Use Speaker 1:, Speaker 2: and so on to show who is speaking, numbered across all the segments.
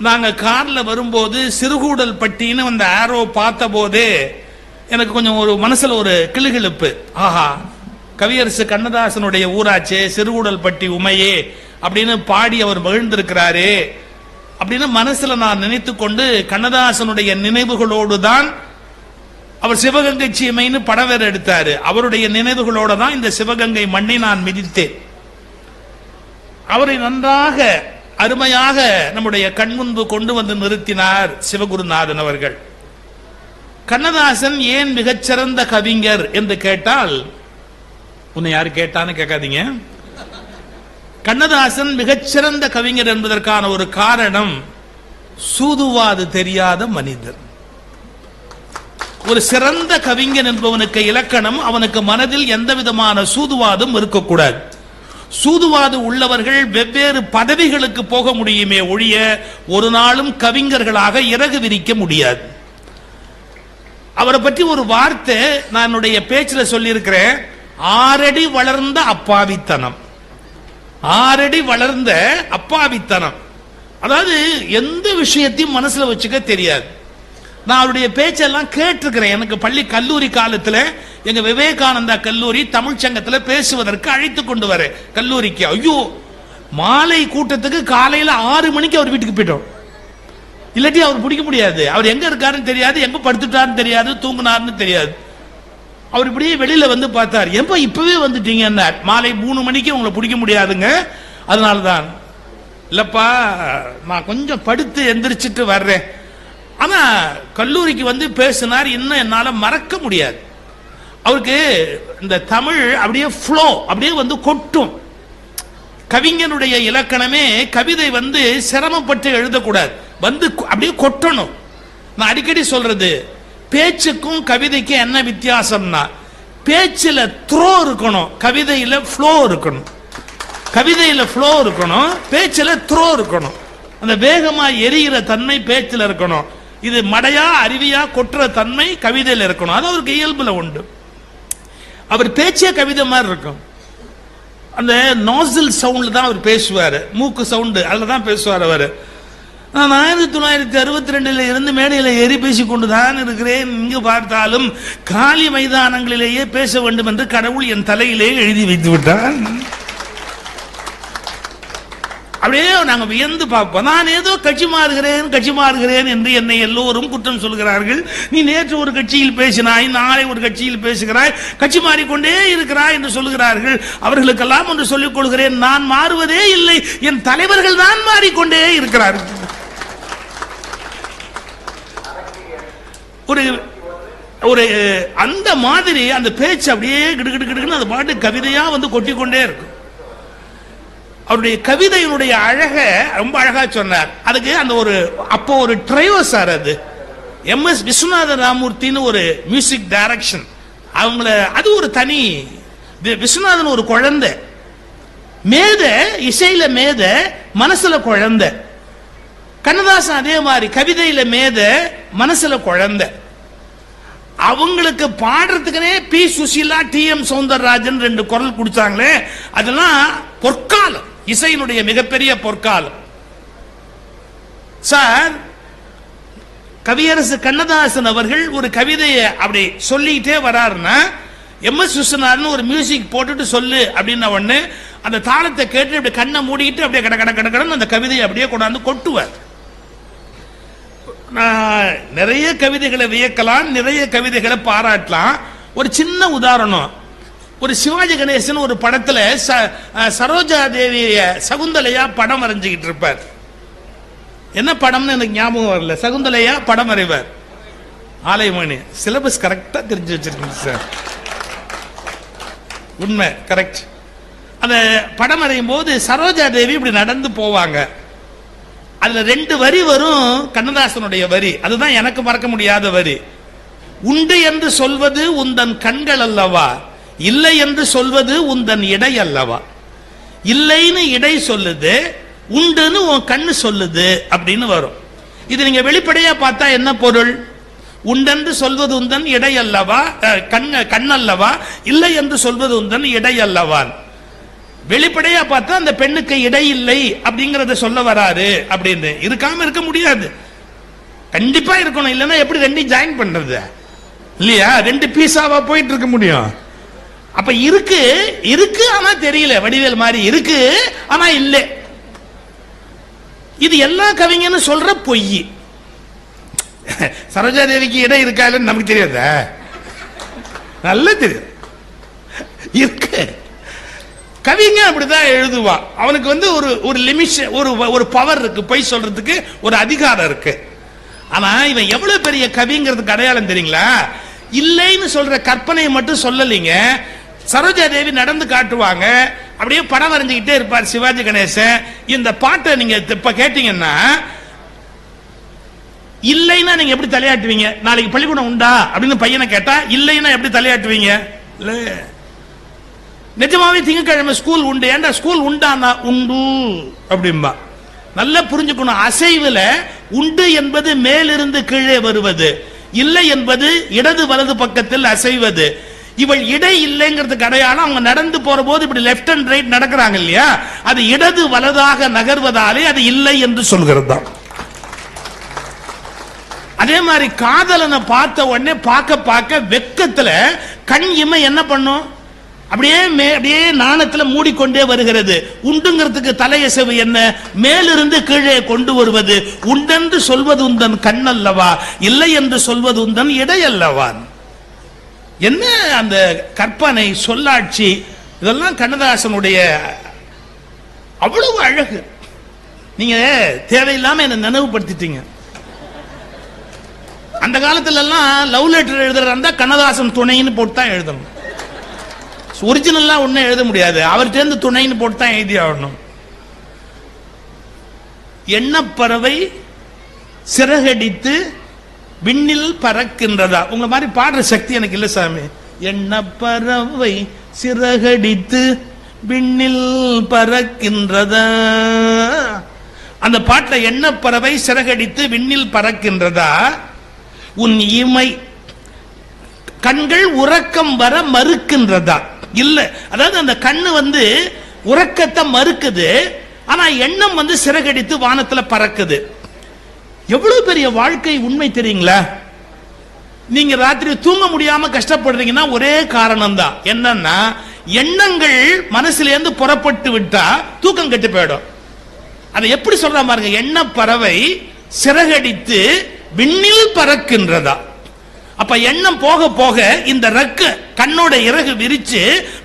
Speaker 1: நாங்கள் காரில் வரும்போது சிறுகூடல் பட்டின்னு அந்த ஆரோ பார்த்த போதே எனக்கு கொஞ்சம் ஒரு மனசில் ஒரு கிளுகிழுப்பு. ஆஹா கவியரசு கண்ணதாசனுடைய ஊராச்சே சிறுகூடல் பட்டி உமையே அப்படின்னு பாடி அவர் மகிழ்ந்திருக்கிறாரே. அப்படின்னு மனசில் நான் நினைத்து கொண்டு கண்ணதாசனுடைய நினைவுகளோடு தான் அவர் சிவகங்கை சீமைன்னு படம் வேற எடுத்தாரு. அவருடைய நினைவுகளோடு தான் இந்த சிவகங்கை மண்ணை நான் மிதித்தேன். அவரை நன்றாக அருமையாக நம்முடைய கண்முன்பு கொண்டு வந்து நிறுத்தினார் சிவகுருநாதன் அவர்கள். கண்ணதாசன் ஏன் மிகச்சிறந்த கவிஞர் என்று கேட்டால் உன்னை யாரு கேட்டான்னு கேட்காதீங்க. கண்ணதாசன் மிகச்சிறந்த கவிஞர் என்பதற்கான ஒரு காரணம் சூதுவாது தெரியாத மனிதர் ஒரு சிறந்த கவிஞன் என்பவனுக்கு இலக்கணம் அவனுக்கு மனதில் எந்த விதமான சூதுவாதும் இருக்கக்கூடாது. சூதுவாது உள்ளவர்கள் வெவ்வேறு பதவிகளுக்கு போக முடியுமே ஒழிய ஒரு நாளும் கவிஞர்களாக இறகு விரிக்க முடியாது. அவரை பற்றி ஒரு வார்த்தை நான் என்னுடைய பேச்சில் சொல்லியிருக்கிறேன். ஆறடி வளர்ந்த அப்பாவித்தனம். ஆறடி வளர்ந்த அப்பாவித்தனம். அதாவது எந்த விஷயத்தையும் மனசுல வச்சுக்க தெரியாது. நான் அவருடைய பேச்செல்லாம் கேட்டிருக்கிறேன். எனக்கு பள்ளி கல்லூரி காலத்தில் எங்க விவேகானந்தா கல்லூரி தமிழ் சங்கத்தில் பேசுவதற்கு அழைத்து கொண்டு வர கல்லூரிக்கு. ஐயோ மாலை கூட்டத்துக்கு காலையில் ஆறு மணிக்கு அவர் வீட்டுக்கு போயிட்டோம். இல்லாட்டி அவர் பிடிக்க முடியாது. அவர் எங்க இருக்காருன்னு தெரியாது எங்க படுத்துட்டாருன்னு தெரியாது தூங்குனாருன்னு தெரியாது. அவர் இப்படியே வெளியில வந்து பார்த்தார். எப்ப இப்பவே வந்துட்டீங்க மாலை மூணு மணிக்கு உங்களை பிடிக்க முடியாதுங்க. அதனால தான் இல்லப்பா நான் கொஞ்சம் படுத்து எந்திரிச்சிட்டு வர்றேன். ஆனா கல்லூரிக்கு வந்து பேசினார் இன்னும் என்னால மறக்க முடியாது. அவருக்கு இந்த தமிழ் அப்படியே ஃப்ளோ அப்படியே வந்து கொட்டும். கவிஞனுடைய இலக்கணமே கவிதை வந்து சிரமப்பட்டு எழுதக்கூடாது. வந்து அப்படியே கொட்டணும். நான் அடிக்கடி சொல்றது பேச்சுக்கும் கவிதைக்கும் என்ன வித்தியாசம்னா பேச்சில் த்ரோ இருக்கணும் கவிதையில் ஃப்ளோ இருக்கணும். கவிதையில் ஃப்ளோ இருக்கணும் பேச்சில் த்ரோ இருக்கணும். அந்த வேகமாக எரியிற தன்மை பேச்சில் இருக்கணும். இது மடையா அருவியா கொட்டுற தன்மை கவிதையில் இருக்கணும். அது அவருக்கு இயல்புல உண்டு. அவர் பேச்சே கவிதை மாதிரி இருக்கும். அந்த நாசில் சவுண்ட்ல தான் அவர் பேசுவார். மூக்கு சவுண்டு அதில் தான் பேசுவார் அவர். நான் ஆயிரத்தி தொள்ளாயிரத்தி அறுபத்தி ரெண்டில் இருந்து மேடையில் ஏறி பேசி கொண்டு தான் இருக்கிறேன். இங்கு பார்த்தாலும் காலி மைதானங்களிலேயே பேச வேண்டும் என்று கடவுள் என் தலையிலே எழுதி வைத்து விட்டான் அப்படியே நாங்கள் வியந்து பார்ப்போம். நான் ஏதோ கட்சி மாறுகிறேன் கட்சி மாறுகிறேன் என்று என்னை எல்லோரும் குற்றம் சொல்கிறார்கள். நீ நேற்று ஒரு கட்சியில் பேசினாய் நாளை ஒரு கட்சியில் பேசுகிறாய் கட்சி மாறிக்கொண்டே இருக்கிறாய் என்று சொல்கிறார்கள் அவர்களுக்கெல்லாம் ஒன்று சொல்லிக் கொள்கிறேன் நான் மாறுவதே இல்லை என் தலைவர்கள் தான் மாறிக்கொண்டே இருக்கிறார்கள். ஒரு ஒரு அந்த மாதிரி அந்த பேச்சு அப்படியே கிடுகிடு அது அந்த பாட்டு கவிதையாக வந்து கொட்டிக்கொண்டே இருக்கும். அவருடைய கவிதையினுடைய அழக ரொம்ப அழகா சொன்னார். அதுக்கு அந்த ஒரு அப்போ ஒரு டிரைவர் சார் அது. எம் எஸ் விஸ்வநாத ராமூர்த்தின்னு ஒரு மியூசிக் டைரக்ஷன் அவங்கள அது ஒரு தனி விஸ்வநாதன் ஒரு குழந்தை. மேத இசையில மேத மனசுல குழந்தை. கண்ணதாசன் அதே மாதிரி கவிதையில மேத மனசுல குழந்தை. அவங்களுக்கு பாடுறதுக்குனே P. Susheela T. M. Soundararajan ரெண்டு குரல் கொடுத்தாங்களே அதெல்லாம் பொற்காலம். இசையினுடைய மிகப்பெரிய பொற்காலம் சார் கவியரசு கண்ணதாசன் அவர்கள் ஒரு கவிதையை அப்படி சொல்லிக்கிட்டே வராருன்னா எம் எஸ் விஸ்வநாதன் ஒரு மியூசிக் போட்டுட்டு சொல்லு அப்படின்ன உடனே அந்த தாளத்தை கேட்டு அப்படி கண்ணை மூடிக்கிட்டு அப்படியே கட கட கட கடன்னு அந்த கவிதையை அப்படியே கொண்டாந்து கொட்டுவார். நிறைய கவிதைகளை வியக்கலாம் நிறைய கவிதைகளை பாராட்டலாம். ஒரு சின்ன உதாரணம். ஒரு சிவாஜி கணேசன் ஒரு படத்துல ச- சரோஜா தேவிய சகுந்தலையா படம் வரைஞ்சுக்கிட்டு இருப்பார். என்ன படம்னு எனக்கு ஞாபகம் வரல. சகுந்தலையா படம் வரைவார். ஆலயமணி சிலபஸ் கரெக்டா தெரிஞ்சு வச்சிருக்கீங்க சார். உண்மை கரெக்ட் அந்த படம் வரையும் போது சரோஜா தேவி இப்படி நடந்து போவாங்க. அதுல ரெண்டு வரி வரும் கண்ணதாசனுடைய வரி. அதுதான் எனக்கு மறக்க முடியாத வரி. உண்டு என்று சொல்வது உந்தன் கண்கள் அல்லவா? இல்லை என்று சொல்வது உந்தன் இடை அல்லவா? இல்லைன்னு இடை சொல்லுது உண்டுன்னு உன் கண்ணு சொல்லுது அப்படின்னு வரும். இது நீங்க வெளிப்படையா பார்த்தா என்ன பொருள்? உண்டென்று சொல்வது உந்தன் இடை அல்லவா? கண் கண் அல்லவா? இல்லை என்று சொல்வது உந்தன் இடை அல்லவான் வெளிப்படையா பார்த்தா அந்த பெண்ணுக்கு இடை இல்லை அப்படிங்கறத சொல்ல வராரு அப்படின்னு. இருக்காம இருக்க முடியாது. கண்டிப்பா இருக்கணும். இல்லைன்னா எப்படி ரெண்டையும் ஜாயின் பண்றது? இல்லையா? ரெண்டு பீஸாவா போயிட்டு இருக்க முடியும். அப்ப இருக்கு இருக்கு ஆனா தெரியல. வடிவேல் மாதிரி இருக்கு ஆனா இல்லை. இது எல்லா கவிஞனும் சொல்ற பொய். சரோஜா தேவிக்கு இடம் இருக்கா இல்லைன்னு நமக்கு தெரியாத? நல்லா தெரியும். இருக்கு. கவிங்க அப்படிதான் எழுதுவான் அவனுக்கு வந்து ஒரு ஒரு லிமிஷ ஒரு ஒரு பவர் இருக்கு. பொய் சொல்றதுக்கு ஒரு அதிகாரம் இருக்கு. ஆனா இவன் எவ்வளவு பெரிய கவிங்கிறதுக்கு அடையாளம் தெரியுங்களா? இல்லைன்னு சொல்ற கற்பனையை மட்டும் சொல்லலைங்க. சரோஜா தேவி நடந்து காட்டுவாங்க. அப்படியே படம் வரைஞ்சுக்கிட்டே இருப்பார் சிவாஜி கணேசன். இந்த பாட்டை நீங்க இப்ப கேட்டீங்கன்னா இல்லைன்னா நீங்க எப்படி தலையாட்டுவீங்க? நாளைக்கு பள்ளிக்கூடம் உண்டா? அப்படின்னு பையனை கேட்டா இல்லைன்னா எப்படி தலையாட்டுவீங்க? இல்ல. நிஜமாவே திங்கக்கிழமை ஸ்கூல் உண்டு. ஏன்டா ஸ்கூல் உண்டானா? உண்டு. அப்படிம்பா. நல்லா புரிஞ்சுக்கணும். அசைவுல உண்டு என்பது மேலிருந்து கீழே வருவது. இல்லை என்பது இடது வலது பக்கத்தில் அசைவது. இவள் இடை இல்லைங்கிறதுக்கு அடையாளம் அவங்க நடந்து போற போது இப்படி லெஃப்ட் அண்ட் ரைட் நடக்கிறாங்க இல்லையா? அது இடது வலதாக நகர்வதாலே அது இல்லை என்று சொல்கிறது தான். அதே மாதிரி காதலனை பார்த்த உடனே பார்க்க பார்க்க வெக்கத்துல கண் இமை என்ன பண்ணும்? அப்படியே மே அப்படியே நாணத்துல மூடிக்கொண்டே வருகிறது. உண்டுங்கிறதுக்கு தலையசவு என்ன? மேலிருந்து கீழே கொண்டு வருவது. உண்டென்று சொல்வது உந்தன் கண் அல்லவா இல்லை என்று சொல்வது உந்தன் இடை என்ன அந்த கற்பனை சொல்லாட்சி இதெல்லாம் கண்ணதாசனுடைய அவ்வளவு அழகு. நீங்க தேவையில்லாம என்ன நினைவுபடுத்திட்டீங்க. அந்த காலத்துல எல்லாம் லவ் லெட்டர் எழுதுறதா இருந்தா கண்ணதாசன் துணைன்னு போட்டு தான் எழுதணும் ஒரிஜினல்லாம் ஒன்றும் எழுத முடியாது. அவர்கிட்ட இருந்து துணைன்னு போட்டு தான் எழுதி ஆகணும். எண்ணப்பறவை சிறகடித்து விண்ணில் பறக்கின்றதா? உங்களை மாதிரி பாடுற சக்தி எனக்கு இல்லை சாமி. என்ன பறவை சிறகடித்து விண்ணில் பறக்கின்றதா? அந்த பாட்டில் என்ன எண்ணப்பறவை சிறகடித்து விண்ணில் பறக்கின்றதா? உன் இமை கண்கள் உறக்கம் வர மறுக்கின்றதா? இல்ல அதாவது அந்த கண்ணு வந்து உறக்கத்தை மறுக்குது ஆனா எண்ணம் வந்து சிறகடித்து வானத்துல பறக்குது. எவ்வளவு பெரிய வாழ்க்கை உண்மை தெரியுங்களா? நீங்க ராத்திரி தூங்க முடியாம கஷ்டப்படுறீங்கன்னா ஒரே காரணம் தான் என்னன்னா எண்ணங்கள் மனசுல இருந்து புறப்பட்டு விட்டா தூக்கம் கெட்டு போயிடும். அதை எப்படி சொல்ற பாருங்க எண்ண பறவை சிறகடித்து விண்ணில் பறக்கின்றதா. அப்ப எண்ணம் போக போக இந்த ரக்க கண்ணோட இறகு விரிச்சு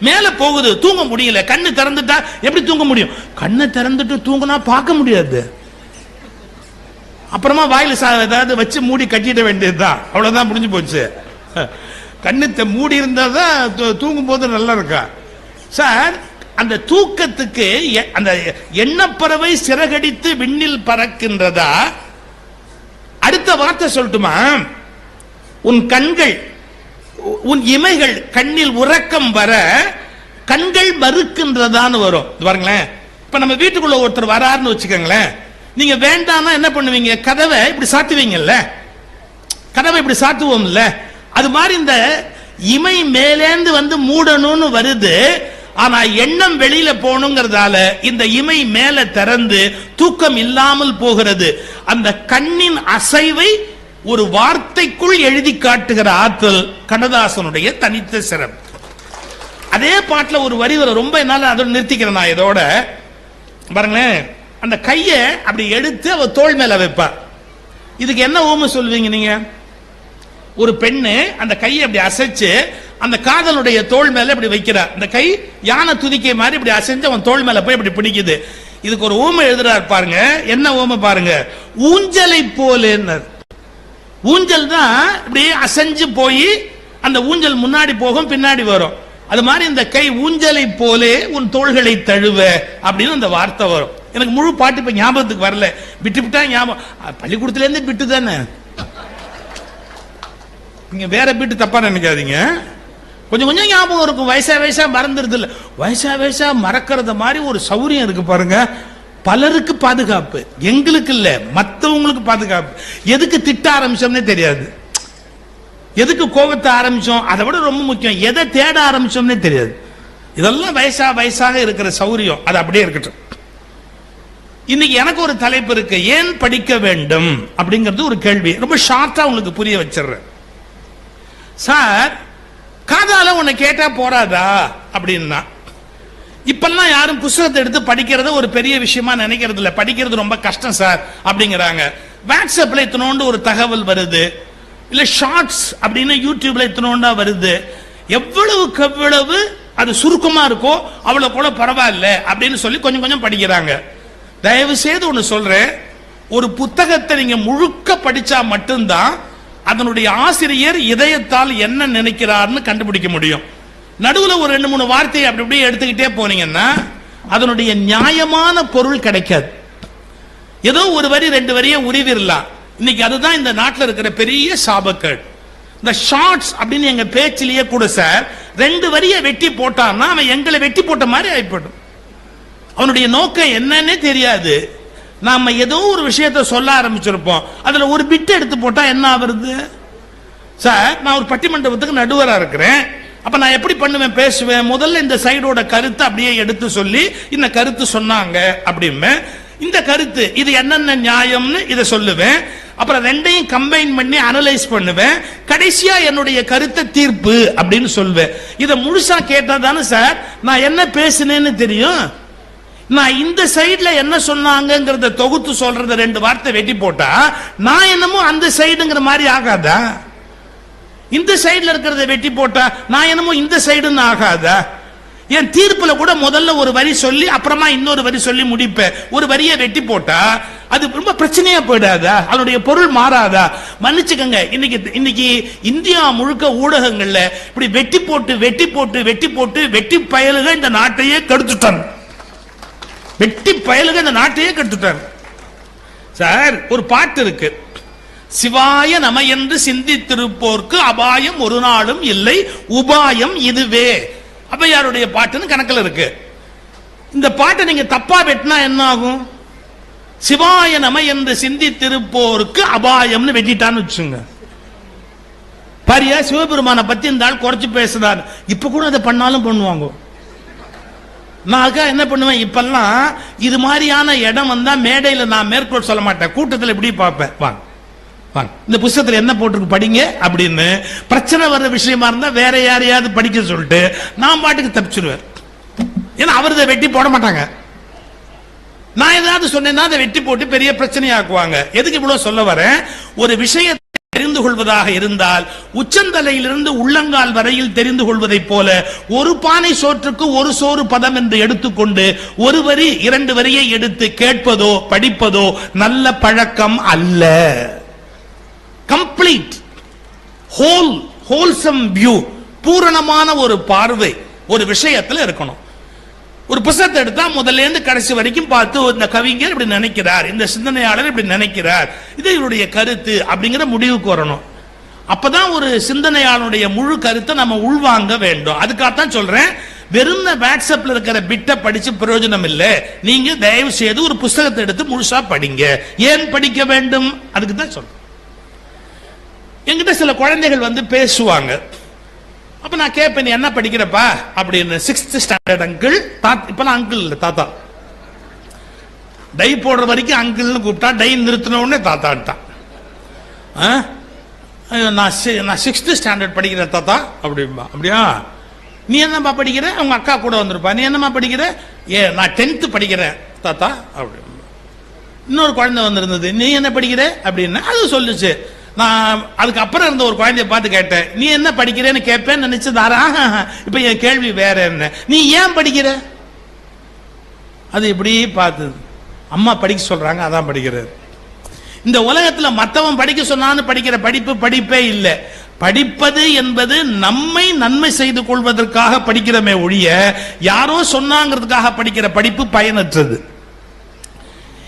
Speaker 1: மேல போகுது தூங்க முடியல. கண்ணு திறந்துட்டா எப்படி தூங்க முடியும்? கண்ணை திறந்துட்டு தூங்கினா பார்க்க முடியாது. அப்புறமா வாயில் சா- ஏதாவது வச்சு மூடி கட்டிட வேண்டியதுதான் அவ்வளவுதான் முடிஞ்சு போச்சு. கண்ணு மூடி இருந்தால் தான் தூ- தூங்கும் போது நல்லா இருக்கா? சார் அந்த தூக்கத்துக்கு எ- அந்த எண்ணப்பறவை சிறகடித்து விண்ணில் பறக்கின்றதா? அடுத்த வார்த்தை சொல்லட்டுமா? உன் கண்கள் உன் இமைகள் கண்ணில் உறக்கம் வர கண்கள் மறுக்கின்றதான்னு வரும். இது பாருங்களேன். இப்ப நம்ம வீட்டுக்குள்ள ஒருத்தர் வராருன்னு வச்சுக்கோங்களேன். நீங்க வேண்டாம்னா என்ன பண்ணுவீங்க? கதவை இப்படி சாத்துவீங்கல்ல? கதவை இப்படி சாத்துவோம்ல? அது மாதிரி இந்த இமை மேலேந்து வந்து மூடணும்னு வருது. ஆனா எண்ணம் வெளியில போகணுங்கிறதால இந்த இமை மேல திறந்து தூக்கம் இல்லாமல் போகிறது. அந்த கண்ணின் அசைவை ஒரு வார்த்தைக்குள் எழுதி காட்டுகிற ஆற்றல் கண்ணதாசனுடைய தனித்த சிறப்பு அதே பாட்டில் ஒரு வரி வரும். ரொம்ப என்னால அதோட நிறுத்திக்கிறேன் நான் இதோட. பாருங்களேன். அந்த கையை அப்படி எடுத்து அவ தோல் மேல வைப்பா. இதுக்கு என்ன ஓம சொல்லுவீங்க நீங்க? ஒரு பெண்ணு அந்த கையை அப்படி அசைச்சு அந்த காதலுடைய தோல் மேல இப்படி வைக்கிறா. அந்த கை யானை துதிக்கை மாதிரி இப்படி அசைஞ்சு அவன் தோல் மேல போய் இப்படி பிடிக்குது. இதுக்கு ஒரு ஊமை எழுதுறாரு பாருங்க. என்ன ஓம பாருங்க? ஊஞ்சலை போலேன்னு ஊஞ்சல் தான் இப்படி அசைஞ்சு போய் அந்த ஊஞ்சல் முன்னாடி போகும் பின்னாடி வரும். அது மாதிரி இந்த கை ஊஞ்சலை போலே உன் தோள்களை தழுவ அப்படின்னு அந்த வார்த்தை வரும். எனக்கு முழு பாட்டு இப்ப ஞாபகத்துக்கு வரல. விட்டு விட்டா ஞாபகம். பள்ளிக்கூடத்துல இருந்து விட்டு தானே? நீங்க வேற பிட்டு தப்பா நினைக்காதீங்க. கொஞ்சம் கொஞ்சம் ஞாபகம் இருக்கும். வயசா வயசா மறந்துருது இல்ல. வயசா வயசா மறக்கிறத மாதிரி ஒரு சௌரியம் இருக்கு பாருங்க. பலருக்கு பாதுகாப்பு. எங்களுக்கு இல்ல. மத்தவங்களுக்கு பாதுகாப்பு. எதுக்கு திட்ட ஆரம்பிச்சோம்னே தெரியாது. எதுக்கு கோபத்தை ஆரம்பிச்சோம்? அதை விட ரொம்ப முக்கியம். எதை தேட ஆரம்பிச்சோம்னே தெரியாது. இதெல்லாம் வயசா வயசாக இருக்கிற சௌரியம். அது அப்படியே இருக்கட்டும். இன்னைக்கு எனக்கு ஒரு தலைப்பு இருக்கு. ஏன் படிக்க வேண்டும்? அப்படிங்கிறது ஒரு கேள்வி. ரொம்ப ஷார்ட்டா உங்களுக்கு புரிய வச்சிடுறேன். சார் காதால உன்னை கேட்டா போறாதா? அப்படின்னா இப்பெல்லாம் யாரும் புஸ்தகத்தை எடுத்து படிக்கிறத ஒரு பெரிய விஷயமா நினைக்கிறது இல்லை படிக்கிறது ரொம்ப கஷ்டம் சார் அப்படிங்கிறாங்க. வாட்ஸ்அப்ல இத்தனோண்டு ஒரு தகவல் வருது? இல்ல ஷார்ட்ஸ் அப்படின்னு யூடியூப்ல இத்தனோண்டா வருது? எவ்வளவுக்கு எவ்வளவு அது சுருக்கமா இருக்கோ அவ்வளவு கூட பரவாயில்ல அப்படின்னு சொல்லி கொஞ்சம் கொஞ்சம் படிக்கிறாங்க. தயவு செய்து ஒன்று சொல்றேன். ஒரு புத்தகத்தை நீங்க முழுக்க படிச்சா மட்டும்தான் அதனுடைய ஆசிரியர் இதயத்தால் என்ன நினைக்கிறார்னு கண்டுபிடிக்க முடியும். நடுவில் ஒரு ரெண்டு மூணு வார்த்தையை அப்படி அப்படியே எடுத்துக்கிட்டே போனீங்கன்னா அதனுடைய நியாயமான பொருள் கிடைக்காது. ஏதோ ஒரு வரி ரெண்டு வரியை உருவிடலாம். இன்னைக்கு அதுதான் இந்த நாட்டில் இருக்கிற பெரிய சாபக்கேடு. இந்த ஷார்ட்ஸ் அப்படின்னு எங்க பேச்சிலேயே கூட சார் ரெண்டு வரியை வெட்டி போட்டான்னா அவன் எங்களை வெட்டி போட்ட மாதிரி ஆயிப்படும் அவனுடைய நோக்கம் என்னன்னே தெரியாது. நாம ஏதோ ஒரு விஷயத்தை சொல்ல ஆரம்பிச்சிருப்போம். அதுல ஒரு பிட் எடுத்து போட்டா என்ன ஆகுறது சார் நான் ஒரு பட்டிமண்டபத்துக்கு நடுவராக இருக்கிறேன். அப்ப நான் எப்படி பண்ணுவேன் பேசுவேன்? முதல்ல இந்த சைடோட கருத்தை அப்படியே எடுத்து சொல்லி இந்த கருத்து சொன்னாங்க அப்படிம்பேன் இந்த கருத்து இது என்னென்ன நியாயம்னு இதை சொல்லுவேன். அப்புறம் ரெண்டையும் கம்பைன் பண்ணி அனலைஸ் பண்ணுவேன். கடைசியா என்னுடைய கருத்தை தீர்ப்பு அப்படின்னு சொல்வேன் இதை முழுசா கேட்டா தானே சார் நான் என்ன பேசினேன்னு தெரியும்? நான் இந்த சைடுல என்ன சொன்னாங்கங்கிறத தொகுத்து சொல்றத ரெண்டு வார்த்தை வெட்டி போட்டா நான் என்னமோ அந்த சைடுங்கிற மாதிரி ஆகாதா? இந்த சைடுல இருக்கிறத வெட்டி போட்டா நான் என்னமோ இந்த சைடுன்னு ஆகாதா? என் தீர்ப்புல கூட முதல்ல ஒரு வரி சொல்லி அப்புறமா இன்னொரு வரி சொல்லி முடிப்பேன். ஒரு வரியை வெட்டி போட்டா அது ரொம்ப பிரச்சனையா போயிடாதா? அதனுடைய பொருள் மாறாதா? மன்னிச்சுக்கங்க இன்னைக்கு இன்னைக்கு இந்தியா முழுக்க ஊடகங்கள்ல இப்படி வெட்டி போட்டு வெட்டி போட்டு வெட்டி போட்டு வெட்டி பயலுக இந்த நாட்டையே கெடுத்துட்டாங்க. வெட்டி பயலுக இந்த நாட்டையே கெடுத்துட்டாங்க சார் ஒரு பாட்டு இருக்கு. சிவாய நம என்று சிந்தித்திருப்போர்க்கு அபாயம் ஒரு நாளும் இல்லை உபாயம் இதுவே. அவையாருடைய பாட்டுன்னு கணக்கில் இருக்கு. இந்த பாட்டை நீங்க தப்பா வெட்டினா என்ன ஆகும் சிவாய நம என்று சிந்தித்திருப்போருக்கு அபாயம்னு வெட்டிட்டான்னு வச்சுங்க. பாரியா சிவபெருமானை பத்தி இந்த ஆள் குறைச்சு பேசுறார் இப்ப கூட அதை பண்ணாலும் பண்ணுவாங்க. நான் என்ன பண்ணுவேன்? இப்பெல்லாம் இது மாதிரியான இடம் வந்தா மேடையில் நான் மேற்கோள் சொல்ல மாட்டேன். கூட்டத்தில் இப்படி பார்ப்பேன். வாங்க. வாங்க. இந்த புஸ்தகத்தில் என்ன போட்டிருக்கு படிங்க அப்படின்னு. பிரச்சனை வர்ற விஷயமா இருந்தால் வேற யாரையாவது படிக்க சொல்லிட்டு நான் பாட்டுக்கு தப்பிச்சிருவேன். ஏன்னா அவர் இதை வெட்டி போட மாட்டாங்க. நான் ஏதாவது சொன்னேன்னா அதை வெட்டி போட்டு பெரிய பிரச்சனையாக்குவாங்க. எதுக்கு இவ்வளோ சொல்ல வரேன்? ஒரு விஷயத்தை தெரிந்து கொள்வதாக இருந்தால் உச்சந்தலையிலிருந்து உள்ளங்கால் வரையில் தெரிந்து கொள்வதைப் போல ஒரு பானை சோற்றுக்கு ஒரு சோறு பதம் என்று எடுத்துக்கொண்டு ஒரு வரி இரண்டு வரியை எடுத்து கேட்பதோ படிப்பதோ நல்ல பழக்கம் அல்ல. கம்ப்ளீட் ஹோல் ஹோல்சம் வியூ பூரணமான ஒரு பார்வை ஒரு விஷயத்தில் இருக்கணும். ஒரு புத்தகத்தை எடுத்தா முதல்ல இருந்து கடைசி வரைக்கும் பார்த்து இந்த கவிஞர் இப்படி நினைக்கிறார் இந்த சிந்தனையாளர் இப்படி நினைக்கிறார் இது இவருடைய கருத்து அப்படிங்கிற முடிவுக்கு வரணும். அப்பதான் ஒரு சிந்தனையாளனுடைய முழு கருத்தை நம்ம உள்வாங்க வேண்டும். அதுக்காகத்தான் சொல்றேன் வெறும் வாட்ஸ்அப்ல இருக்கிற பிட்டை படிச்சு பிரயோஜனம் இல்லை. நீங்க தயவு செய்து ஒரு புஸ்தகத்தை எடுத்து முழுசா படிங்க. ஏன் படிக்க வேண்டும்? அதுக்கு தான் சொல்றேன். என்கிட்ட சில குழந்தைகள் வந்து பேசுவாங்க. அப்ப நான் கேட்பேன் நீ என்ன படிக்கிறப்பா? அப்படின்னு. சிக்ஸ்த் ஸ்டாண்டர்ட் அங்கிள் இப்பெல்லாம் அங்கிள் இல்ல தாத்தா. டை போடுற வரைக்கும் அங்கிள்னு கூப்பிட்டா டை நிறுத்தின உடனே தாத்தான்ட்டான். ஆ? நான் சி- நான் சிக்ஸ்த் ஸ்டாண்டர்ட் படிக்கிறேன் தாத்தா. அப்படிம்பா. அப்படியா? நீ என்னம்மா படிக்கிற? உங்க அக்கா கூட வந்திருப்பா. நீ என்னம்மா படிக்கிற? ஏ நான் டென்த்து படிக்கிறேன் தாத்தா. அப்படிம்பா. இன்னொரு குழந்தை வந்திருந்தது. நீ என்ன படிக்கிற? அப்படின்னு. அது சொல்லுச்சு. நான் அதுக்கு அப்புறம் இருந்த ஒரு குழந்தைய பார்த்து கேட்டேன் நீ என்ன படிக்கிறேன்னு கேட்பேன்னு நினைச்சது இப்போ என் கேள்வி வேற என்ன? நீ ஏன் படிக்கிற? அது இப்படி பார்த்தது. அம்மா படிக்க சொல்றாங்க அதான் படிக்கிறார். இந்த உலகத்தில் மற்றவன் படிக்க சொன்னான்னு படிக்கிற படிப்பு படிப்பே இல்லை. படிப்பது என்பது நம்மை நன்மை செய்து கொள்வதற்காக படிக்கிறமே ஒழிய யாரோ சொன்னாங்கிறதுக்காக படிக்கிற படிப்பு பயனற்றது.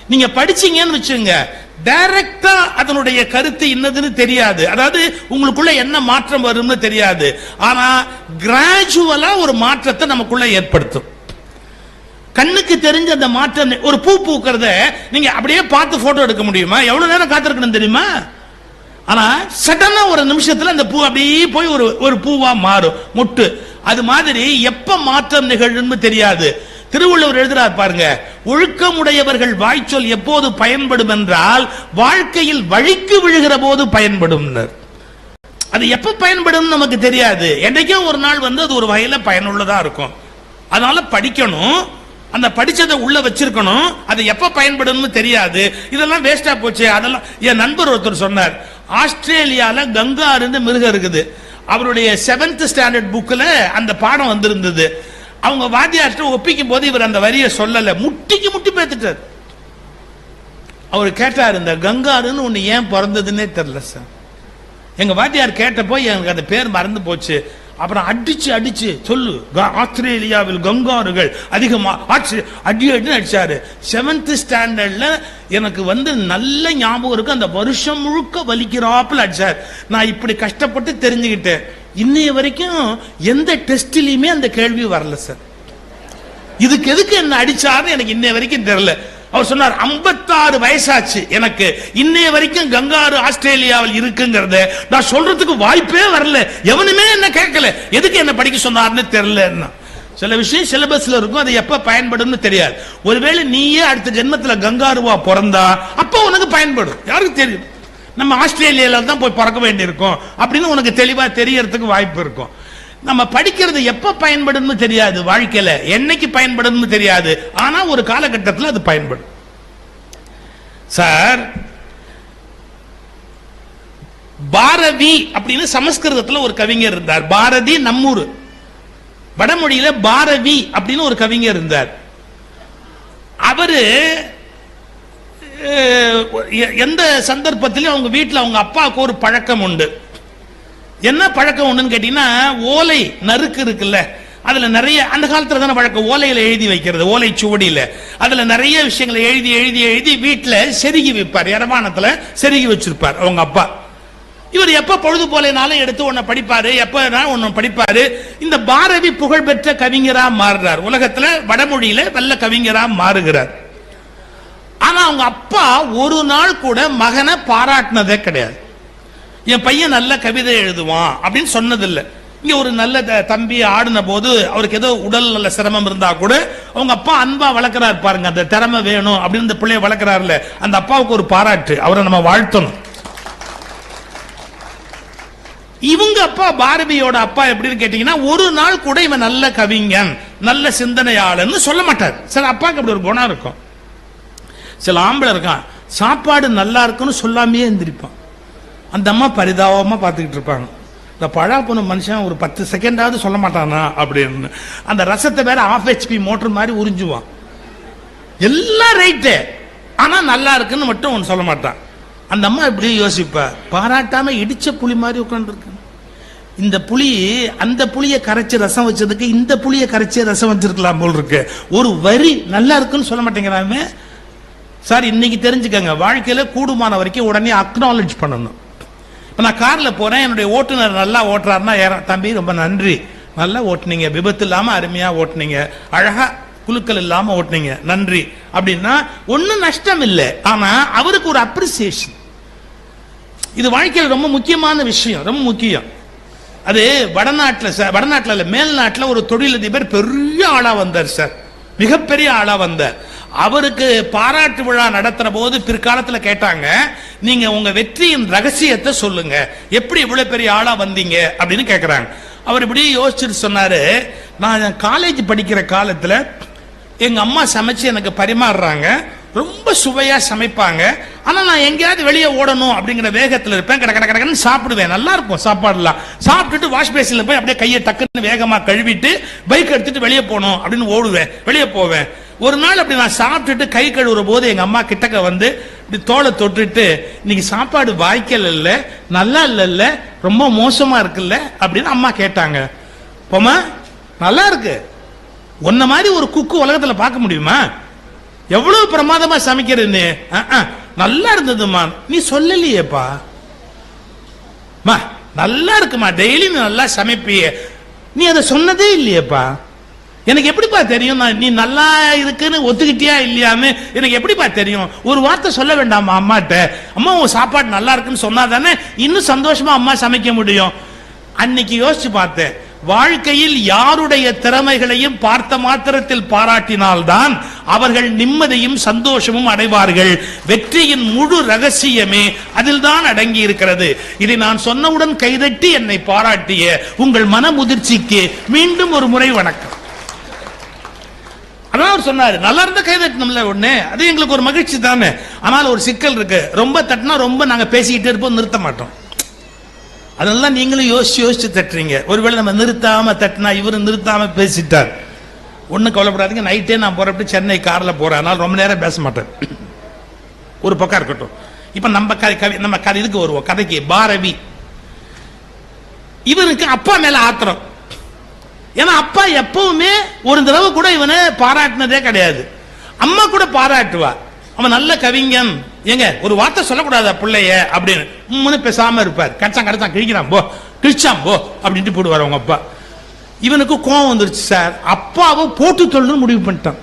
Speaker 1: நீங்க படிச்சீங்கன்னு வச்சுங்க டைரக்டா அதனுடைய கருத்து என்னதுன்னு தெரியாது. அதாவது உங்களுக்குள்ள என்ன மாற்றம் வரும்னு தெரியாது. ஆனா கிராஜுவலா ஒரு மாற்றத்தை நமக்குள்ள ஏற்படுத்தும். கண்ணுக்கு தெரிஞ்ச அந்த மாற்றம் ஒரு பூ பூக்கிறத நீங்க அப்படியே பார்த்து போட்டோ எடுக்க முடியுமா? எவ்வளவு நேரம் காத்திருக்கணும் தெரியுமா? ஆனா சடனா ஒரு நிமிஷத்துல அந்த பூ அப்படியே போய் ஒரு ஒரு பூவா மாறும். முட்டு. அது மாதிரி எப்ப மாற்றம் நிகழும்னு தெரியாது. திருவள்ளுவர் எழுதுறார் பாருங்க ஒழுக்கமுடையவர்கள் வாய்ச்சொல் எப்போது பயன்படும் என்றால் வாழ்க்கையில் வழிக்கு விழுகிற போது பயன்படும் அது எப்ப பயன்படும் நமக்கு தெரியாது. என்றைக்கும் ஒரு நாள் வந்து அது ஒரு வகையில பயனுள்ளதா இருக்கும். அதனால படிக்கணும் அந்த படிச்சதை உள்ள வச்சிருக்கணும் அது எப்ப பயன்படும்னு தெரியாது. இதெல்லாம் வேஸ்டா போச்சு. அதெல்லாம் என் நண்பர் ஒருத்தர் சொன்னார் ஆஸ்திரேலியால கங்காருன்னு மிருகம் இருக்குது. அவருடைய செவன்த் ஸ்டாண்டர்ட் புக்கில் அந்த பாடம் வந்திருந்தது. அவங்க வாத்தியார்கிட்ட ஒப்பிக்கும் போது இவர் அந்த வரியை சொல்லலை. முட்டிக்கு முட்டி பேத்துட்டார். அவர் கேட்டார் இந்த கங்காருன்னு ஒன்று ஏன் பிறந்ததுன்னே தெரில சார். எங்கள் வாத்தியார் கேட்டப்போ எனக்கு அந்த பேர் மறந்து போச்சு. அப்புறம் அடிச்சு அடிச்சு சொல்லு க- ஆஸ்திரேலியாவில் கங்காருகள் அதிகமாக ஆச்சு அடி அடி அடிச்சாரு. செவன்த் ஸ்டாண்டர்டில் எனக்கு வந்து நல்ல ஞாபகம் இருக்கு. அந்த வருஷம் முழுக்க வலிக்கிறாப்புல அடிச்சார். நான் இப்படி கஷ்டப்பட்டு தெரிஞ்சுக்கிட்டேன். இன்னைய வரைக்கும் எந்த டெஸ்ட்லயுமே அந்த கேள்வி வரல சார். இதுக்கு எதுக்கு என்ன அடிச்சாருன்னு எனக்கு இன்னைய வரைக்கும் தெரியல. அவர் சொன்னார் 56 வயசாச்சு எனக்கு. இன்னைய வரைக்கும் கங்காரு ஆஸ்திரேலியாவில் இருக்குங்கிறத நான் சொல்றதுக்கு வாய்ப்பே வரல. எவனுமே என்ன கேட்கல. எதுக்கு என்ன படிக்க சொன்னார்னு தெரியல சில விஷயம் சிலபஸ்ல இருக்கும் அது எப்ப பயன்படும்னு தெரியாது. ஒருவேளை நீயே அடுத்த ஜென்மத்தில் கங்காருவா பிறந்தா அப்ப உனக்கு பயன்படும். யாருக்கு தெரியும்? நம்ம ஆஸ்திரேலியால தான் போய் பிறக்க வேண்டியிருக்கோம் அப்படின்னு உனக்கு தெளிவா தெரியறதுக்கு வாய்ப்பு இருக்கும். நம்ம படிக்கிறது எப்ப பயன்படும்னு தெரியாது வாழ்க்கையில. என்னைக்கு பயன்படும்னு தெரியாது. ஆனா ஒரு காலகட்டத்தில் அது பயன்படும். சார் பாரதி அப்படின்னு சமஸ்கிருதத்துல ஒரு கவிஞர் இருந்தார். பாரதி நம்மூர். வடமொழியில பாரதி அப்படின்னு ஒரு கவிஞர் இருந்தார். அவரு எந்த சந்தர்ப்பத்திலையும் அவங்க வீட்டில் அவங்க அப்பாவுக்கு ஒரு பழக்கம் உண்டு. என்ன பழக்கம் உண்டுன்னு கேட்டீங்கன்னா ஓலை நறுக்கு இருக்குல்ல அதுல நிறைய அந்த காலத்துல தானே வழக்கம் ஓலையில எழுதி வைக்கிறது ஓலை சுவடியில. அதுல நிறைய விஷயங்களை எழுதி எழுதி எழுதி வீட்டுல செருகி வைப்பார் இரவானத்துல செருகி வச்சிருப்பார் அவங்க அப்பா. இவர் எப்ப பொழுது போலேனாலும் எடுத்து ஒன்ன படிப்பாரு எப்ப ஒன்று படிப்பாரு. இந்த பாரதி புகழ்பெற்ற கவிஞரா மாறுறார். உலகத்துல வடமொழியில நல்ல கவிஞரா மாறுகிறார். அவங்க அப்பா ஒரு நாள் கூட மகனை பாராட்டினதே கிடையாது. என் பையன் நல்ல கவிதை எழுதுவான் அப்படின்னு சொன்னதில்லை. இங்க ஒரு நல்ல த- தம்பி ஆடின போது அவருக்கு ஏதோ உடல் நல்ல சிரமம் இருந்தா கூட அவங்க அப்பா அன்பா வளர்க்குறாரு பாருங்க அந்த திறமை வேணும் அப்படின்னு இந்த பிள்ளைய வளர்க்கறாருல அந்த அப்பாவுக்கு ஒரு பாராட்டு அவரை நம்ம வாழ்த்தணும். இவங்க அப்பா பாரதியோட அப்பா எப்படின்னு கேட்டீங்கன்னா ஒரு நாள் கூட இவன் நல்ல கவிஞன் நல்ல சிந்தனையாளன்னு சொல்ல மாட்டார். சில அப்பாவுக்கு அப்படி ஒரு குணம் இருக்கும். சில ஆம்பளை இருக்கான். சாப்பாடு நல்லா இருக்குன்னு சொல்லாமையே எந்திரிப்பான். அந்த அம்மா பரிதாபமாக பார்த்துக்கிட்டு இருப்பாங்க. இந்த பழா போன மனுஷன் ஒரு பத்து செகண்டாவது சொல்ல மாட்டானா அப்படின்னு. அந்த ரசத்தை வேற ஆஃப் ஹெச்பி மோட்டர் மாதிரி உறிஞ்சுவான். எல்லாம் ரைட்டு ஆனால் நல்லா இருக்குன்னு மட்டும் ஒன்று சொல்ல மாட்டான். அந்த அம்மா இப்படி யோசிப்பா. பாராட்டாம இடிச்ச புளி மாதிரி உட்காந்துருக்கு இந்த புளி அந்த புளியை கரைச்சி ரசம் வச்சதுக்கு இந்த புளியை கரைச்சி ரசம் வச்சிருக்கலாம் போல் இருக்கு. ஒரு வரி நல்லா இருக்குன்னு சொல்ல மாட்டேங்கிறாமே. சார் இன்னைக்கு தெரிஞ்சுக்கங்க வாழ்க்கையில் கூடுமான வரைக்கும் உடனே அக்னாலஜ் பண்ணணும். இப்போ நான் காரில் போகிறேன் என்னுடைய ஓட்டுநர் நல்லா ஓட்டுறாருன்னா ஏற- தம்பி ரொம்ப நன்றி. நல்லா ஓட்டுனீங்க விபத்து இல்லாமல் அருமையாக ஓட்டுனீங்க. அழகாக குழுக்கள் இல்லாமல் ஓட்டுனீங்க நன்றி. அப்படின்னா ஒன்றும் நஷ்டம் இல்லை. ஆனால் அவருக்கு ஒரு அப்ரிசியேஷன் இது வாழ்க்கையில் ரொம்ப முக்கியமான விஷயம் ரொம்ப முக்கியம். அது வடநாட்டில் சார் வடநாட்டில் இல்லை மேல்நாட்டில் ஒரு தொழிலதிபர் பெரிய ஆளாக வந்தார் சார். மிகப்பெரிய ஆளாக வந்தார். அவருக்கு பாராட்டு விழா நடத்துற போது பிற்காலத்தில் கேட்டாங்க நீங்க உங்க வெற்றியின் ரகசியத்தை சொல்லுங்க. எப்படி இவ்வளவு பெரிய ஆளா வந்தீங்க? அப்படின்னு கேட்கிறாங்க அவர் இப்படி யோசிச்சுட்டு சொன்னாரு நான் காலேஜ் படிக்கிற காலத்துல எங்க அம்மா சமைச்சு எனக்கு பரிமாறுறாங்க. ரொம்ப சுவையா சமைப்பாங்க. ஆனா நான் எங்கேயாவது வெளியே ஓடணும் அப்படிங்கிற வேகத்துல இருப்பேன். கடை கட கடன்னு சாப்பிடுவேன். நல்லா இருக்கும் சாப்பாடுலாம். சாப்பிட்டுட்டு வாஷ் பேசின்ல போய் அப்படியே கையை டக்குன்னு வேகமா கழுவிட்டு பைக் எடுத்துட்டு வெளியே போகணும் அப்படின்னு ஓடுவேன். வெளியே போவேன். ஒரு நாள் அப்படி நான் சாப்பிட்டுட்டு கை கழுவுற போது எங்க அம்மா கிட்டக்க வந்து இப்படி தோலை தொட்டுட்டு இன்னைக்கு சாப்பாடு வாய்க்கல் இல்ல நல்லா இல்ல ரொம்ப மோசமா இருக்குல்ல? அப்படின்னு அம்மா கேட்டாங்க. போமா நல்லா இருக்கு. உன்ன மாதிரி ஒரு குக்கு உலகத்துல பார்க்க முடியுமா? எவ்வளவு பிரமாதமா சமைக்கிறேன்னு நல்லா இருந்ததுமா நீ சொல்லலையேப்பா. மா நல்லா இருக்குமா. டெய்லி நீ நல்லா சமைப்பியே. நீ அதை சொன்னதே இல்லையேப்பா. எனக்கு எப்படிப்பா தெரியும்? நான் நீ நல்லா இருக்குன்னு ஒத்துக்கிட்டியா இல்லையான்னு எனக்கு எப்படிப்பா தெரியும்? ஒரு வார்த்தை சொல்ல வேண்டாமா அம்மாட்ட? அம்மா உன் சாப்பாடு நல்லா இருக்குன்னு சொன்னா தானே இன்னும் சந்தோஷமா அம்மா சமைக்க முடியும்? அன்னைக்கு யோசிச்சு பார்த்தேன். வாழ்க்கையில் யாருடைய திறமைகளையும் பார்த்த மாத்திரத்தில் பாராட்டினால்தான் அவர்கள் நிம்மதியும் சந்தோஷமும் அடைவார்கள். வெற்றியின் முழு ரகசியமே அதில் தான் அடங்கி இருக்கிறது இதை நான் சொன்னவுடன் கைதட்டி என்னை பாராட்டிய உங்கள் மன முதிர்ச்சிக்கு மீண்டும் ஒரு முறை வணக்கம். அதான் அவர் சொன்னாரு நல்லா இருந்தா கை தட்டணும்ல ஒண்ணு அது எங்களுக்கு ஒரு மகிழ்ச்சி தானே. ஆனால் ஒரு சிக்கல் இருக்கு. ரொம்ப தட்டினா ரொம்ப நாங்க பேசிக்கிட்டே இருப்போம் நிறுத்த மாட்டோம். அதெல்லாம் நீங்களும் யோசிச்சு யோசிச்சு தட்டுறீங்க. ஒருவேளை நம்ம நிறுத்தாம தட்டினா இவரு நிறுத்தாம பேசிட்டார். ஒன்றும் கவலைப்படாதீங்க. நைட்டே நான் போகிறப்படி சென்னை காரில் போகிறேன் ரொம்ப நேரம் பேச மாட்டேன். ஒரு பக்கம் இருக்கட்டும். இப்போ நம்ம கதை கவி நம்ம கதை இதுக்கு வருவோம். கதைக்கு பாரவி. இவனுக்கு அப்பா மேல ஆத்திரம். ஏன்னா அப்பா எப்பவுமே ஒரு தடவை கூட இவனை பாராட்டினதே கிடையாது. அம்மா கூட பாராட்டுவா. அவன் நல்ல கவிஞன். ஏங்க ஒரு வார்த்தை சொல்லக்கூடாதா பிள்ளைய? அப்படின்னு. பேசாம இருப்பார். கடிச்சான் கடிச்சான் கிழிக்கிறான். போ கிழிச்சான் போ அப்படின்ட்டு போடுவார் அவங்க அப்பா. இவனுக்கு கோவம் வந்துருச்சு சார் அப்பாவை போட்டு தொல்லு முடிவு பண்ணிட்டான்.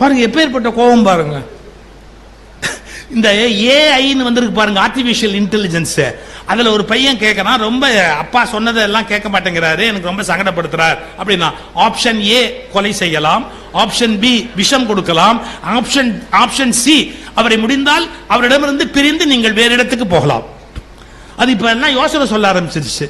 Speaker 1: பாருங்க எப்பேற்பட்ட கோபம் பாருங்க. இந்த ஏஐன்னு வந்திருக்கு பாருங்க ஆர்டிபிஷியல் இன்டெலிஜென்ஸ் அதுல ஒரு பையன் கேட்கறான் ரொம்ப அப்பா சொன்னதெல்லாம் கேட்க மாட்டேங்கிறாரு எனக்கு ரொம்ப சங்கடப்படுத்துறார். அப்படின்னா ஆப்ஷன் ஏ கொலை செய்யலாம். ஆப்ஷன் பி விஷம் கொடுக்கலாம். ஆப்ஷன் ஆப்ஷன் சி அவரை முடிந்தால் அவரிடமிருந்து பிரிந்து நீங்கள் வேறு இடத்துக்கு போகலாம். அது இப்ப எல்லாம் யோசனை சொல்ல ஆரம்பிச்சிருச்சு.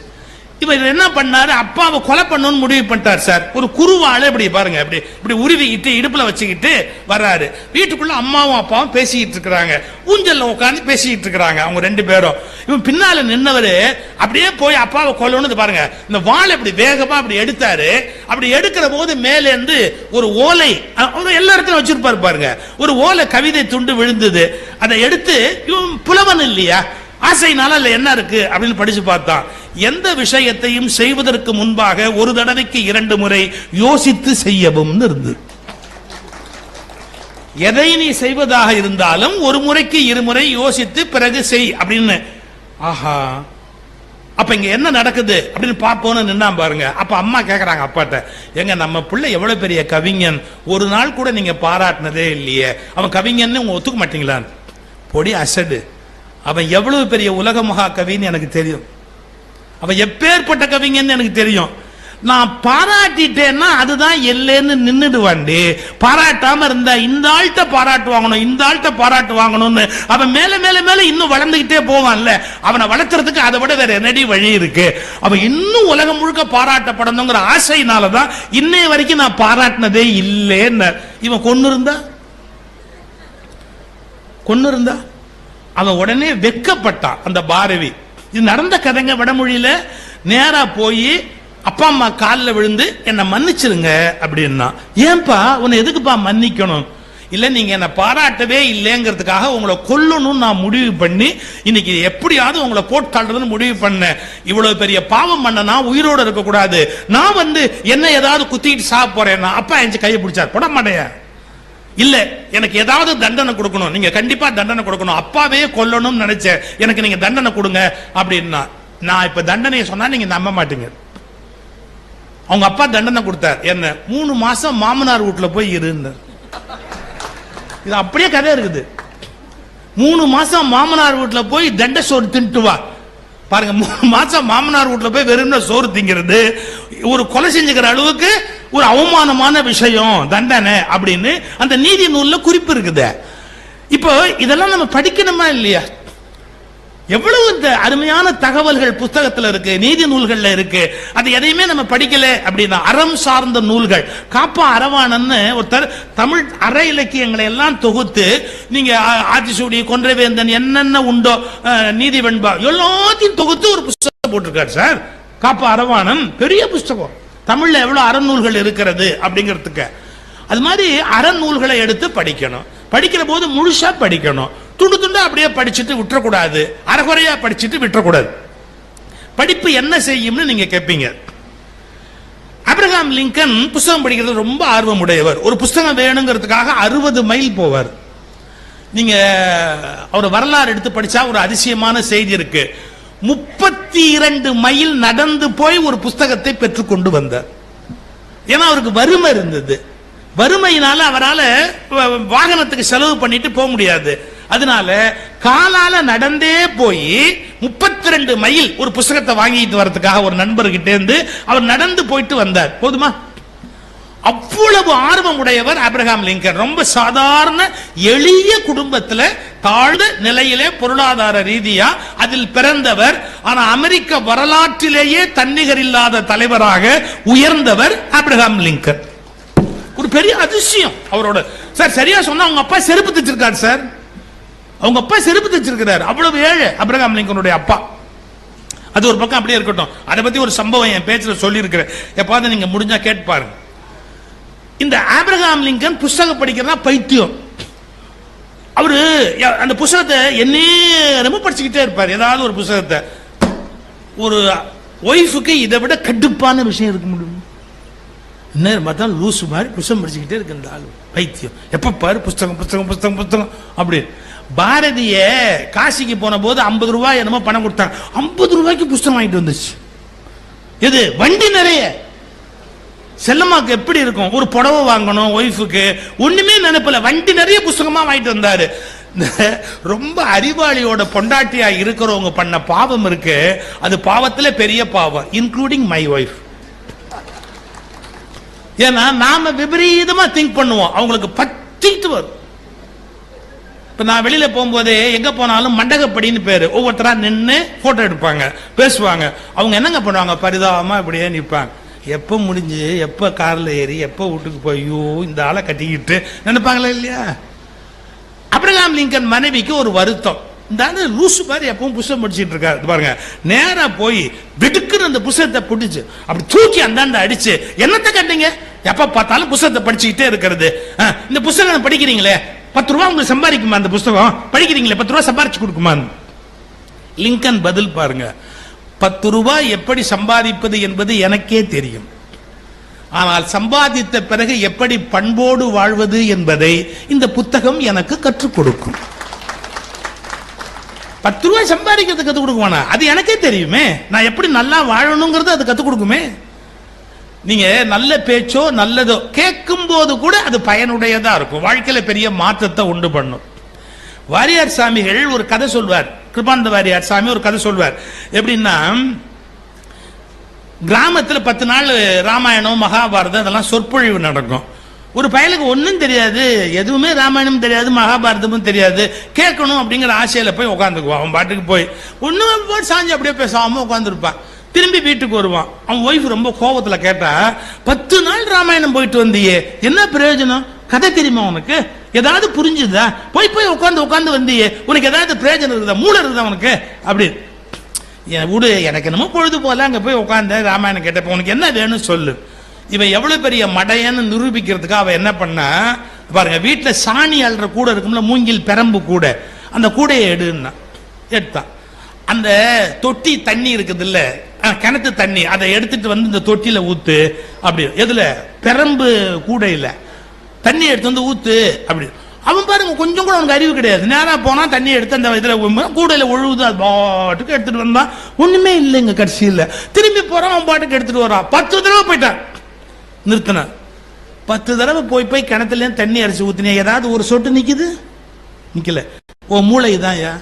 Speaker 1: இவர் என்ன பண்ணாரு? அப்பாவை கொலை பண்ணணும்னு முடிவு பண்ணிட்டார் சார். ஒரு குருவாளை இப்படி பாருங்க இப்படி இப்படி உருவிக்கிட்டு இடுப்புல வச்சுக்கிட்டு வர்றாரு. வீட்டுக்குள்ள அம்மாவும் அப்பாவும் பேசிக்கிட்டு இருக்கிறாங்க. ஊஞ்சல்ல உட்காந்து பேசிக்கிட்டு இருக்கிறாங்க அவங்க ரெண்டு பேரும். இவன் பின்னால நின்னவர் அப்படியே போய் அப்பாவை கொல்லணும்னு பாருங்க. இந்த வாளை இப்படி வேகமா அப்படி எடுத்தாரு. அப்படி எடுக்கிற போது மேல இருந்து ஒரு ஓலை அவர் எல்லா இடத்துலயும் வச்சிருப்பாரு பாருங்க. ஒரு ஓலை கவிதை துண்டு விழுந்தது. அதை எடுத்து இவன் புலவன் இல்லையா? ஆசைனால என்ன இருக்கு? அப்படின்னு படிச்சு பார்த்தான். எந்த விஷயத்தையும் செய்வதற்கு முன்பாக ஒரு தடவைக்கு இரண்டு முறை யோசித்து செய்யவும் இருந்தது எதை நீ செய்வதாக இருந்தாலும் ஒரு முறைக்கு இருமுறை யோசித்து பிறகு செய் அப்படின்னு. ஆஹா. அப்ப இங்க என்ன நடக்குது அப்படின்னு பார்ப்போம்னு நின்னா பாருங்க. அப்ப அம்மா கேக்குறாங்க அப்பாட்ட எங்க நம்ம பிள்ளை எவ்வளவு பெரிய கவிஞன்? ஒரு நாள் கூட நீங்க பாராட்டினதே இல்லையே. அவன் கவிஞன்னு உங்க ஒத்துக்க மாட்டீங்களான்னு? பொடி அசடு. அவன் எவ்வளவு பெரிய உலக மகா கவின்னு எனக்கு தெரியும். அவன் எப்பேற்பட்ட கவிஞன்னு எனக்கு தெரியும். நான் பாராட்டிட்டேன்னா அதுதான் எல்லைன்னு நின்றுடுவாண்டி பாராட்டாம இருந்தா இந்த ஆள்கிட்ட பாராட்டு வாங்கணும் இந்த ஆள்கிட்ட பாராட்டு வாங்கணும்னு. அவன் மேல மேல மேல இன்னும் வளர்ந்துகிட்டே போவான்ல. அவனை வளர்த்துறதுக்கு அதை விட வேற என்னடி வழி இருக்கு? அவன் இன்னும் உலகம் முழுக்க பாராட்டப்படணுங்கிற ஆசையினாலதான் இன்னைய வரைக்கும் நான் பாராட்டினதே இல்லைன்னு. இவன் கொண்டு இருந்தா? கொண்டு இருந்தா? அவன் உடனே வெக்கப்பட்டான் அந்த பாரவி. இது நடந்த கதைங்க வடமொழியில. நேரா போய் அப்பா அம்மா காலில் விழுந்து என்னை மன்னிச்சிருங்க அப்படின்னா. ஏன்பா உன்னை எதுக்குப்பா மன்னிக்கணும்? இல்லை நீங்கள் என்னை பாராட்டவே இல்லைங்கிறதுக்காக உங்களை கொல்லணும்னு நான் முடிவு பண்ணி இன்னைக்கு எப்படியாவது உங்களை போட்டு தள்ளுறதுன்னு முடிவு பண்ணேன். இவ்வளோ பெரிய பாவம் பண்ண நான் இருக்கக்கூடாது. நான் வந்து என்ன ஏதாவது குத்திட்டு சாப்பிட்றேன்னா அப்பா எஞ்சி கையை பிடிச்சார். போட மாட்டேன். இல்ல எனக்கு ஏதாவது தண்டனை கொடுக்கணும். நீங்க கண்டிப்பா தண்டனை கொடுக்கணும். அப்பாவே கொல்லணும்னு நினைச்சேன். எனக்கு நீங்க தண்டனை கொடுங்க அப்படின்னா நான் இப்ப தண்டனையை சொன்னா நீங்க நம்ப மாட்டீங்க. அவங்க அப்பா தண்டனை கொடுத்தார். என்ன? மூணு மாசம் மாமனார் வீட்டுல போய் இருந்தார் இது அப்படியே கதை இருக்குது. மூணு மாசம் மாமனார் வீட்டுல போய் தண்ட சோறு தின்ட்டு வா. பாருங்க மூணு மாசம் மாமனார் வீட்டுல போய் வெறும் சோறு திங்கிறது ஒரு கொலை செஞ்சுக்கிற அளவுக்கு ஒரு அவமானமான விஷயம் தண்டனை அப்படின்னு அந்த நீதி நூலில் குறிப்பு இருக்குது. இப்போ இதெல்லாம் நம்ம படிக்கணுமா இல்லையா? எவ்வளவு இந்த அருமையான தகவல்கள் புஸ்தகத்துல இருக்கு நீதி நூல்கள்ல இருக்கு. அது எதையுமே நம்ம படிக்கல அப்படின்னா அறம் சார்ந்த நூல்கள். காப்பா அரவாணன்னு ஒருத்தர் தமிழ் அற இலக்கியங்களை எல்லாம் தொகுத்து நீங்க ஆதிசூடி கொன்றைவேந்தன் என்னென்ன உண்டோ அஹ், நீதி வெண்பா எல்லாத்தையும் தொகுத்து ஒரு புஸ்தகம் போட்டிருக்காரு சார். காப்பா அரவாணன் பெரிய புஸ்தகம். தமிழ்ல எவ்வளவு அறநூல்கள் இருக்கிறது அப்படிங்கிறதுக்கு. அது மாதிரி அறநூல்களை எடுத்து படிக்கணும். படிக்கிற போது முழுசா படிக்கணும். துண்டு துண்டு அப்படியே படிச்சுட்டு விட்டுறக்கூடாது. அறகுறையா படிச்சுட்டு விட்டுறக்கூடாது. படிப்பு என்ன செய்யும்னு நீங்க கேட்பீங்க அப்ரஹாம் லிங்கன் புஸ்தகம் படிக்கிறது ரொம்ப ஆர்வம் உடையவர் ஒரு புஸ்தகம் வேணுங்கிறதுக்காக அறுபது மைல் போவார். நீங்க அவர் வரலாறு எடுத்து படிச்சா ஒரு அதிசயமான செய்தி இருக்கு. முப்பத்தி இரண்டு மைல் நடந்து போய் ஒரு புஸ்தகத்தை பெற்றுக்கொண்டு வந்தார். ஏன்னா அவருக்கு வறுமை இருந்தது. வறுமையினால அவரால் வாகனத்துக்கு செலவு பண்ணிட்டு போக முடியாது. அதனால காலால நடந்தே போய் முப்பத்தி ரெண்டு மைல் ஒரு புஸ்தகத்தை வாங்கிட்டு வரதுக்காக ஒரு நண்பர்கிட்ட இருந்து அவர் நடந்து போயிட்டு வந்தார். போதுமா? அவ்வளவு ஆர்வம் உடையவர் அப்ரஹாம் லிங்கன். ரொம்ப சாதாரண எளிய குடும்பத்தில் தாழ்ந்த நிலையிலே பொருளாதார ரீதியா அதில் பிறந்தவர் ஆனா அமெரிக்க வரலாற்றிலேயே தன்னிகர் இல்லாத தலைவராக உயர்ந்தவர் அப்ரஹாம் லிங்கன். ஒரு பெரிய அதிசயம் அவரோட. சார் சரியா சொன்னா அவங்க அப்பா செருப்பு தைச்சிருக்காரு சார். அவங்க அப்பா செருப்பு தைச்சிருக்கிறார். அவ்வளவு ஏழை அப்ரஹாம் லிங்கனுடைய அப்பா. அது ஒரு பக்கம் அப்படியே இருக்கட்டும். அதை பத்தி ஒரு சம்பவம் என் பேச்சில் சொல்லியிருக்கிறேன். எப்பாவது நீங்க முடிஞ்சா கேட்டு இந்த ஆபிரகாம் லிங்கன் புஸ்தகம் படிக்கிறதா பைத்தியம். அவரு அந்த புஸ்தகத்தை என்னேரமும் படிச்சுக்கிட்டே இருப்பார். ஏதாவது ஒரு புஸ்தகத்தை. ஒரு ஒய்ஃபுக்கு இதை விட கடுப்பான விஷயம் இருக்க முடியும். என்ன பார்த்தா லூசு மாதிரி புஸ்தகம் படிச்சுக்கிட்டே இருக்கு இந்த ஆளு. பைத்தியம். எப்போ பாரு புஸ்தகம் புஸ்தகம் புஸ்தகம் புஸ்தகம். அப்படி. பாரதிய காசிக்கு போன போது ஐம்பது ரூபாய் என்னமோ பணம் கொடுத்தாங்க ஐம்பது ரூபாய்க்கு புஸ்தகம் வாங்கிட்டு வந்துச்சு. எது? வண்டி நிறைய. செல்லம்மாக்கு எப்படி இருக்கும்? ஒரு புடவை வாங்கணும் ஒய்ஃபுக்கு ஒண்ணுமே நினைப்பல. வண்டி நிறைய புஸ்தகமா வாங்கிட்டு வந்தாரு. இந்த ரொம்ப அறிவாளியோட பொண்டாட்டியா இருக்கிறவங்க பண்ண பாவம் இருக்கு. அது பாவத்துல பெரிய பாவம் இன்க்ளூடிங் மை ஒய்ஃப் ஏன்னா நாம விபரீதமா திங்க் பண்ணுவோம். அவங்களுக்கு பத்திட்டு வரும். இப்போ நான் வெளியில் போகும்போதே எங்கே போனாலும் மண்டகப்படின்னு பேர். ஒவ்வொருத்தராக நின்று ஃபோட்டோ எடுப்பாங்க பேசுவாங்க. அவங்க என்னங்க பண்ணுவாங்க? பரிதாபமாக இப்படியே நிற்பாங்க எப்போ முடிஞ்சு எப்போ காரில் ஏறி எப்போ வீட்டுக்கு போயோ இந்த ஆளை கட்டிக்கிட்டு நினைப்பாங்களா இல்லையா? அப்ரஹாம் லிங்கன் மனைவிக்கு ஒரு வருத்தம். இந்த ஆளு லூசு மாதிரி எப்பவும் புஸ்தகம் படிச்சிட்டு இருக்காரு. இது பாருங்க நேராக போய் விடுக்குன்னு அந்த புஸ்தகத்தை பிடிச்சு அப்படி தூக்கி அந்தாண்ட அடிச்சு என்னத்தை கண்டீங்க எப்ப பார்த்தாலும் புஸ்தகத்தை படிச்சுக்கிட்டே இருக்கிறது. இந்த புஸ்தகம் படிக்கிறீங்களே பத்து ரூபா உங்களுக்கு சம்பாதிக்குமா அந்த புஸ்தகம்? படிக்கிறீங்களே பத்து ரூபா சம்பாரிச்சு கொடுக்குமா லிங்கன் பதில் பாருங்க பத்து ரூபாய் எப்படி சம்பாதிப்பது என்பது எனக்கே தெரியும். ஆனால் சம்பாதித்த பிறகு எப்படி பண்போடு வாழ்வது என்பதை இந்த புத்தகம் எனக்கு கற்றுக் கொடுக்கும். பத்து ரூபாய் சம்பாதிக்கிறது கத்துக் கொடுக்குவானா அது எனக்கே தெரியுமே. நான் எப்படி நல்லா வாழணுங்கிறது அது கத்துக் கொடுக்குமே. நீங்க நல்ல பேச்சோ நல்லதோ கேட்கும் போது கூட அது பயனுடையதா இருக்கும். வாழ்க்கையில பெரிய மாற்றத்தை உண்டு பண்ணும். வாரியார் சாமிகள் ஒரு கதை சொல்வார். கிருபானந்த வாரியார் சாமி ஒரு கதை சொல்வார். எப்படின்னா கிராமத்தில் பத்து நாள் ராமாயணம் மகாபாரதம் அதெல்லாம் சொற்பொழிவு நடக்கும். ஒரு பயலுக்கு ஒன்றும் தெரியாது எதுவுமே ராமாயணம் தெரியாது மகாபாரதமும் தெரியாது. கேட்கணும் அப்படிங்கிற ஆசையில் போய் உட்காந்துக்குவான் அவன் பாட்டுக்கு போய் ஒன்றும் போய் சாஞ்சு அப்படியே பேசாமல் உட்காந்துருப்பான் திரும்பி வீட்டுக்கு வருவான். அவன் ஒய்ஃப் ரொம்ப கோபத்தில் கேட்டா பத்து நாள் ராமாயணம் போயிட்டு வந்தியே என்ன பிரயோஜனம்? கதை தெரியுமா உனக்கு? ஏதாவது புரிஞ்சுதா? போய் போய் உட்காந்து உட்காந்து வந்தியே. உனக்கு ஏதாவது பிரயோஜனம் இருக்குதா? மூளை இருக்குதா உனக்கு? அப்படி. என் விடு எனக்கு என்னமோ பொழுது போல அங்க போய் உட்காந்து ராமாயணம் கேட்டப்போ உனக்கு என்ன வேணும் சொல்லு. இவன் எவ்வளவு பெரிய மடையன்னு நிரூபிக்கிறதுக்கு அவன் என்ன பண்ணா? பாருங்க வீட்டில் சாணி அல்ற கூட இருக்கும்ல மூங்கில் பெரம்பு கூட. அந்த கூடையை எடுன்னா. எடுத்தான் அந்த தொட்டி தண்ணி இருக்குது இல்ல கிணத்து தண்ணி. அதை எடுத்துட்டு வந்து இந்த தொட்டியில ஊத்து. அப்படி. எதுல? பெரம்பு கூடையில். தண்ணி எடுத்து வந்து ஊத்து அப்படி. அவன் பாருங்க கொஞ்சம் கூட அவனுக்கு அறிவு கிடையாது. நேராக போனால் தண்ணி எடுத்து அந்த இதில் கூடையில் ஒழுகுது அது பாட்டுக்கு எடுத்துகிட்டு வந்தான். ஒன்றுமே இல்லைங்க கடைசியில். திரும்பி போகிறான் அவன் பாட்டுக்கு எடுத்துகிட்டு வரான். பத்து தடவை போயிட்டான். நிறுத்தினான். பத்து தடவை போய் போய் கிணத்துலேருந்து தண்ணி அரைச்சு ஊற்றினே ஏதாவது ஒரு சொட்டு நிற்கிது நிற்கல ஓ மூளை இதான்யா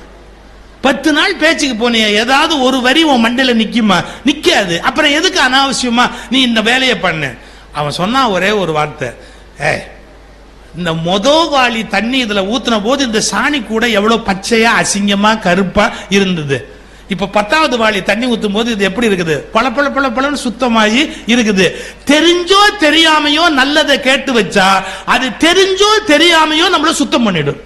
Speaker 1: பத்து நாள் பேச்சுக்கு போனியா? ஏதாவது ஒரு வரி உன் மண்டையில் நிற்குமா நிற்காது அப்புறம் எதுக்கு அனாவசியமா நீ இந்த வேலையை பண்ணு? அவன் சொன்னான் ஒரே ஒரு வார்த்தை. ஏய் இந்த மொதவாளி தண்ணி இதுல ஊத்தின போது இந்த சாணி கூட எவ்வளவு பச்சையா அசிங்கமா கருப்பா இருந்தது. இப்ப பத்தாவது வாளி தண்ணி ஊத்தும் போது இது எப்படி இருக்குது? பல பள பல பளன்னு சுத்தமாகி இருக்குது. தெரிஞ்சோ தெரியாமையோ நல்லதை கேட்டு வச்சா அது தெரிஞ்சோ தெரியாமையோ நம்மள சுத்தம் பண்ணிடும்.